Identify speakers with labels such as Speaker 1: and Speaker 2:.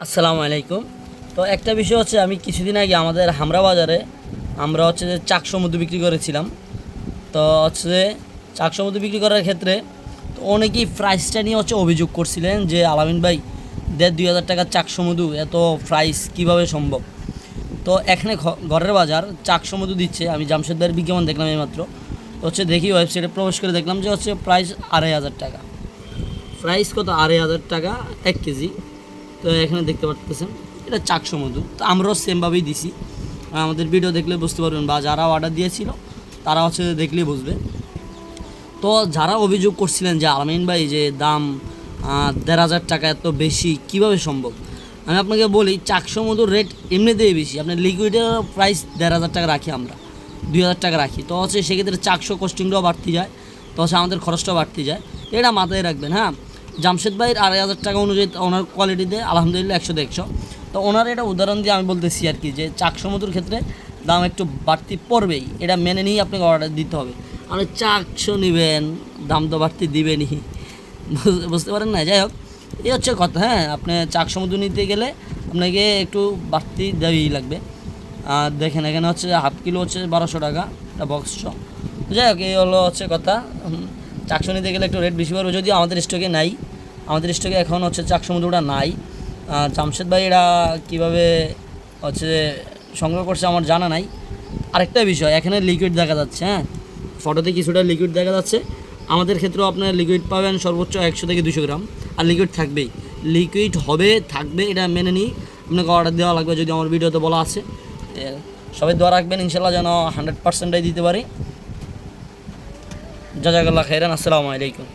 Speaker 1: আসসালামু আলাইকুম। তো একটা বিষয় হচ্ছে, আমি কিছুদিন আগে আমাদের হামরা বাজারে, আমরা হচ্ছে যে চাক সমুদ্র বিক্রি করেছিলাম। তো হচ্ছে যে চাক সমুদ্র বিক্রি করার ক্ষেত্রে তো অনেকেই প্রাইসটা নিয়ে হচ্ছে অভিযোগ করছিলেন যে, আলামিন ভাই, দেড় দুই হাজার টাকার চাক সমুদ্র, এত প্রাইস কীভাবে সম্ভব? তো এখানে ঘরের বাজার চাক সমুদ্র দিচ্ছে। আমি জামশেদদার বিজ্ঞাপন দেখলাম এইমাত্র। তো হচ্ছে দেখি ওয়েবসাইটে প্রবেশ করে দেখলাম যে হচ্ছে প্রাইস আড়াই হাজার টাকা। প্রাইস কত? আড়াই হাজার টাকা, এক কেজি। তো এখানে দেখতে পাচ্ছেন এটা চাকশো মধু। তো আমরাও সেমভাবেই দিছি। আমাদের ভিডিও দেখলে বুঝতে পারবেন বা যারা অর্ডার দিয়েছিল, তারা হচ্ছে দেখলেই বুঝবে। তো যারা অভিযোগ করছিলেন যে, আলামিন ভাই যে দাম দেড় হাজার টাকা এত বেশি, কীভাবে সম্ভব? আমি আপনাকে বলি চাকশো মধুর রেট এমনিতেই বেশি। আপনার লিকুইডের প্রাইস দেড় হাজার টাকা রাখি আমরা, দুই হাজার টাকা রাখি। তো হচ্ছে সেক্ষেত্রে চাকশো কস্টিংটাও বাড়তি যায়, তো হচ্ছে আমাদের খরচটাও বাড়তি যায়। এটা মাথায় রাখবেন হ্যাঁ? জামশেদ ভাইয়ের আড়াই হাজার টাকা অনুযায়ী ওনার কোয়ালিটিতে আলহামদুলিল্লাহ একশো একশো তো ওনার এটা উদাহরণ দিয়ে আমি বলতেছি আর কি, যে চাকশো মধুর ক্ষেত্রে দাম একটু বাড়তি পড়বেই, এটা মেনে নিয়েই আপনাকে অর্ডার দিতে হবে। আর চাকশো নেবেন, দাম তো বাড়তি দিবেনই। বুঝ- বুঝতে পারেন না? যাই হোক, এই হচ্ছে কথা হ্যাঁ আপনি চাক সমুদ্র নিতে গেলে আপনাকে একটু বাড়তি দেওয়াই লাগবে। আর দেখেন, এখানে হচ্ছে হাফ কিলো হচ্ছে বারোশো টাকা, একটা বক্স যাই হোক, এই হলো হচ্ছে কথা চাকশো নিতে গেলে একটু রেট বেশি পড়বে। যদিও আমাদের স্টকে নাই, আমাদের স্টকে এখন হচ্ছে চাক সমুদ্রটা নাই। জামশেদ ভাই এরা কীভাবে হচ্ছে সংগ্রহ করছে আমার জানা নাই। আরেকটা বিষয়, এখানে লিকুইড দেখা যাচ্ছে হ্যাঁ? ফটোতে কিছুটা লিকুইড দেখা যাচ্ছে। আমাদের ক্ষেত্রেও আপনার লিকুইড পাবেন সর্বোচ্চ একশো থেকে দুশো গ্রাম। আর লিকুইড থাকবেই। লিকুইড হবে, থাকবে, এটা মেনে নিই। আপনাকে অর্ডার দেওয়া লাগবে যদি আমার ভিডিওতে বলা আছে। সবাই দোয়া রাখবেন, ইনশাল্লাহ যেন হান্ড্রেড পার্সেন্টাই দিতে পারি। জাজাকাল্লাহ খাইরান আসসালামু আলাইকুম।